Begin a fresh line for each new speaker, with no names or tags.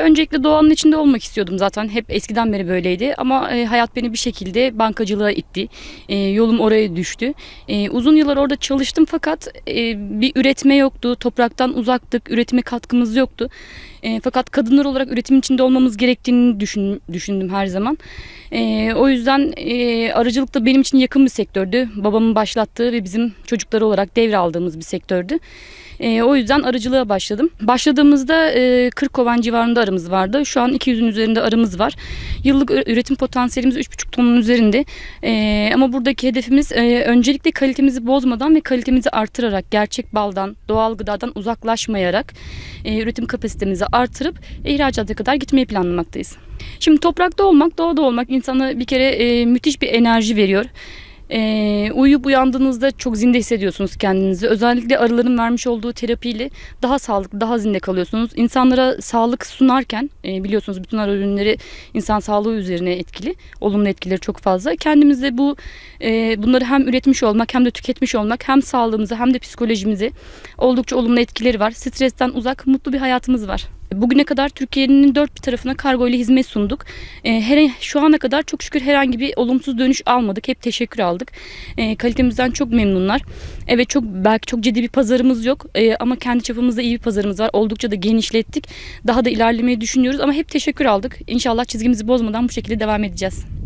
Öncelikle doğanın içinde olmak istiyordum zaten. Hep eskiden beri böyleydi. Ama e, hayat beni bir şekilde bankacılığa itti. E, yolum oraya düştü. E, uzun yıllar orada çalıştım fakat bir üretme yoktu. Topraktan uzaktık. Üretime katkımız yoktu. E, fakat kadınlar olarak üretimin içinde olmamız gerektiğini düşün, düşündüm her zaman. E, o yüzden e, arıcılık da benim için yakın bir sektördü. Babamın başlattığı ve bizim çocukları olarak devraldığımız bir sektördü. E, o yüzden arıcılığa başladım. Başladığımızda e, 40 kovan civarında arımız vardı. Şu an 200'ün üzerinde arımız var. Yıllık üretim potansiyelimiz 3,5 tonun üzerinde. E, ama buradaki hedefimiz e, öncelikle kalitemizi bozmadan ve kalitemizi artırarak, gerçek baldan, doğal gıdadan uzaklaşmayarak e, üretim kapasitemizi artırıp ihracata kadar gitmeyi planlamaktayız. Şimdi toprakta olmak, doğada olmak insana bir kere e, müthiş bir enerji veriyor. Ee, uyuyup uyandığınızda çok zinde hissediyorsunuz kendinizi. Özellikle arıların vermiş olduğu terapiyle daha sağlıklı, daha zinde kalıyorsunuz. İnsanlara sağlık sunarken e, biliyorsunuz bütün arı ürünleri insan sağlığı üzerine etkili. Olumlu etkileri çok fazla. Kendimizde bu e, bunları hem üretmiş olmak hem de tüketmiş olmak hem sağlığımıza hem de psikolojimize oldukça olumlu etkileri var. Stresten uzak, mutlu bir hayatımız var. Bugüne kadar Türkiye'nin dört bir tarafına kargo ile hizmet sunduk. E, her, şu ana kadar çok şükür herhangi bir olumsuz dönüş almadık. Hep teşekkür aldık. E, kalitemizden çok memnunlar. Evet çok belki çok ciddi bir pazarımız yok E, ama kendi çapımızda iyi bir pazarımız var. Oldukça da genişlettik. Daha da ilerlemeyi düşünüyoruz ama hep teşekkür aldık. İnşallah çizgimizi bozmadan bu şekilde devam edeceğiz.